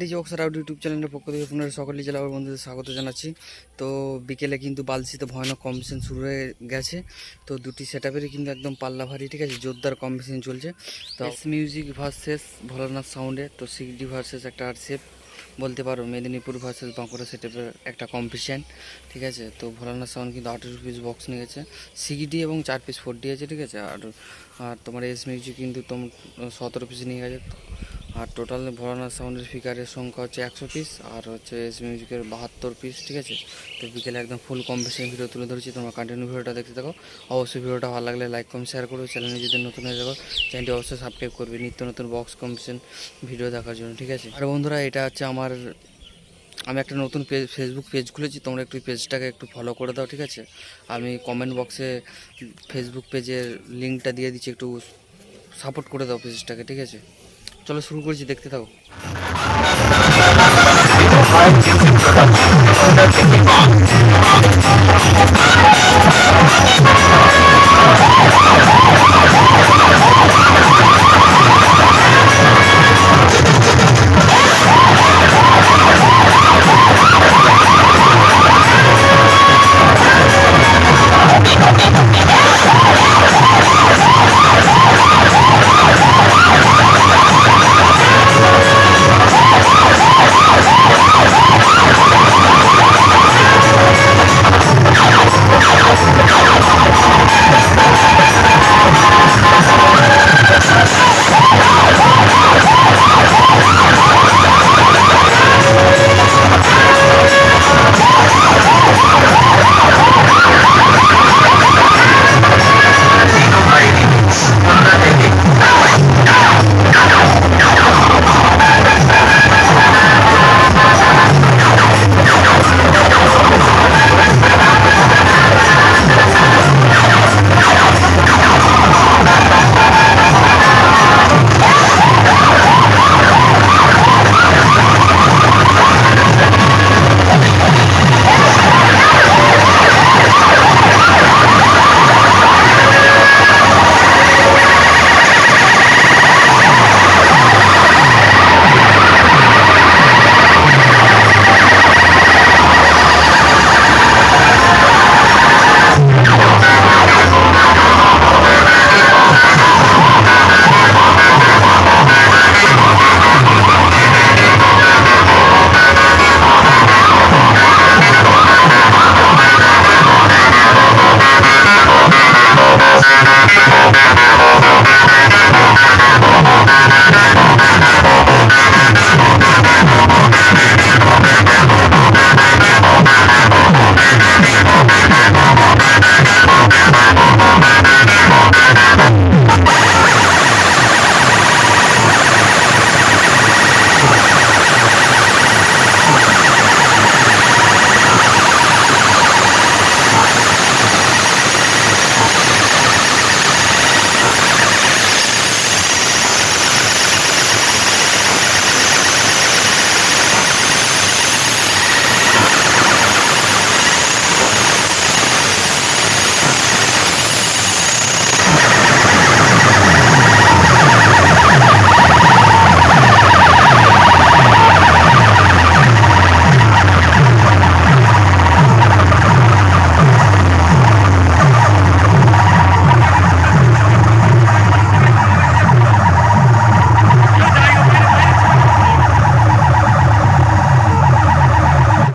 DJ অক্সার out YouTube চ্যানেলের পক্ষ থেকে পুনরায় সকলেই জেলা বন্ধুদের স্বাগত জানাচ্ছি। তো বিকেলে কিন্তু বালসিতে ভয়ানক কম্পিটিশন শুরু হয়ে গেছে। তো দুটি সেট আপেরই কিন্তু একদম পাল্লা ভারী ঠিক আছে? জোরদার কম্পিটিশন চলছে। তো এস মিউজিক ভার্সেস ভোলানাথ সাউন্ডে তো সিক্সডি ভার্সেস একটা আরসেপ বলতে পারো মেদিনীপুর ভার্সেস বাঁকুড়া সেটেপের একটা কম্পিটিশান ঠিক আছে? তো ভোলানাথ সাউন্ড কিন্তু আঠেরো পিস বক্স নিয়ে গেছে সিক্সডি এবং চার পিস ফোর ডি আছে ঠিক আছে? আর আর তোমার এস মিউজিক কিন্তু তোমার সতেরো পিস নিয়ে গেছে। আর টোটাল ভোলানাথ সাউন্ডের স্পিকারের সংখ্যা হচ্ছে একশো পিস আর হচ্ছে এস মিউজিকের বাহাত্তর পিস ঠিক আছে? তো বিকেলে একদম ফুল কম্পিটিশন ভিডিও তুলে ধরেছি, তোমরা কন্টিনিউ ভিডিওটা দেখতে থাকো। অবশ্যই ভিডিওটা ভালো লাগলে লাইক কম শেয়ার করবে চ্যানেলে যদি নতুন হয়ে যাব চ্যানেলটি অবশ্যই সাবস্ক্রাইব করবে। নিত্য নতুন বক্স কম্পিটিশন ভিডিও দেখার জন্য, ঠিক আছে? আর বন্ধুরা, এটা হচ্ছে আমার, আমি একটা নতুন পেজ ফেসবুক পেজ খুলেছি, তোমরা একটু পেজটাকে একটু ফলো করে দাও, ঠিক আছে? আমি কমেন্ট বক্সে ফেসবুক পেজের লিঙ্কটা দিয়ে দিচ্ছি, একটু সাপোর্ট করে দাও পেজটাকে ঠিক আছে? চলো শুরু করছি দেখতে থাকো।